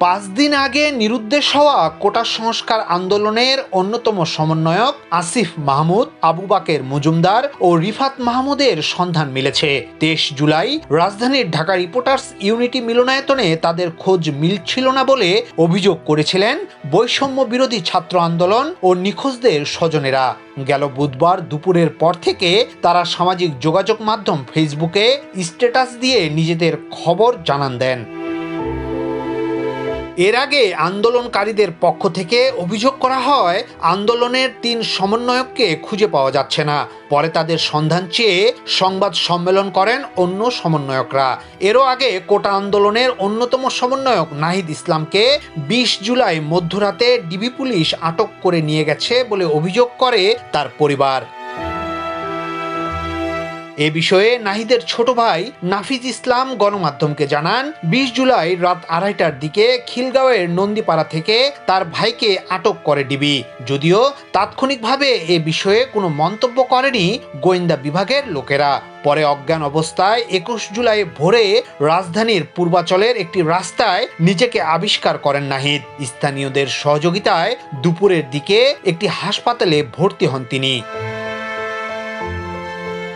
পাঁচ দিন আগে নিরুদ্দেশ হওয়া কোটা সংস্কার আন্দোলনের অন্যতম সমন্বয়ক আসিফ মাহমুদ, আবু বাকের মজুমদার ও রিফাত মাহমুদের সন্ধান মিলেছে। তেইশ জুলাই রাজধানীর ঢাকা রিপোর্টার্স ইউনিটি মিলনায়তনে তাদের খোঁজ মিলছিল না বলে অভিযোগ করেছিলেন বৈষম্য বিরোধী ছাত্র আন্দোলন ও নিখোঁজদের স্বজনেরা। গেল বুধবার দুপুরের পর থেকে তারা সামাজিক যোগাযোগ মাধ্যম ফেসবুকে স্ট্যাটাস দিয়ে নিজেদের খবর জানান দেন। এর আগে আন্দোলনকারীদের পক্ষ থেকে অভিযোগ করা হয়, আন্দোলনের তিন সমন্বয়ককে খুঁজে পাওয়া যাচ্ছে না। পরে তাদের সন্ধান চেয়ে সংবাদ সম্মেলন করেন অন্য সমন্বয়করা। এরও আগে কোটা আন্দোলনের অন্যতম সমন্বয়ক নাহিদ ইসলামকে বিশ জুলাই মধ্যরাতে ডিবি পুলিশ আটক করে নিয়ে গেছে বলে অভিযোগ করে তার পরিবার। এ বিষয়ে নাহিদের ছোট ভাই নাফিজ ইসলাম গণমাধ্যমকে জানান, বিশ জুলাই রাত আড়াইটার দিকে খিলগাঁওয়ের নন্দীপাড়া থেকে তার ভাইকে আটক করে ডিবি। যদিও তাৎক্ষণিকভাবে এ বিষয়ে কোনো মন্তব্য করেনি গোয়েন্দা বিভাগের লোকেরা। পরে অজ্ঞান অবস্থায় একুশ জুলাই ভোরে রাজধানীর পূর্বাচলের একটি রাস্তায় নিজেকে আবিষ্কার করেন নাহিদ। স্থানীয়দের সহযোগিতায় দুপুরের দিকে একটি হাসপাতালে ভর্তি হন তিনি।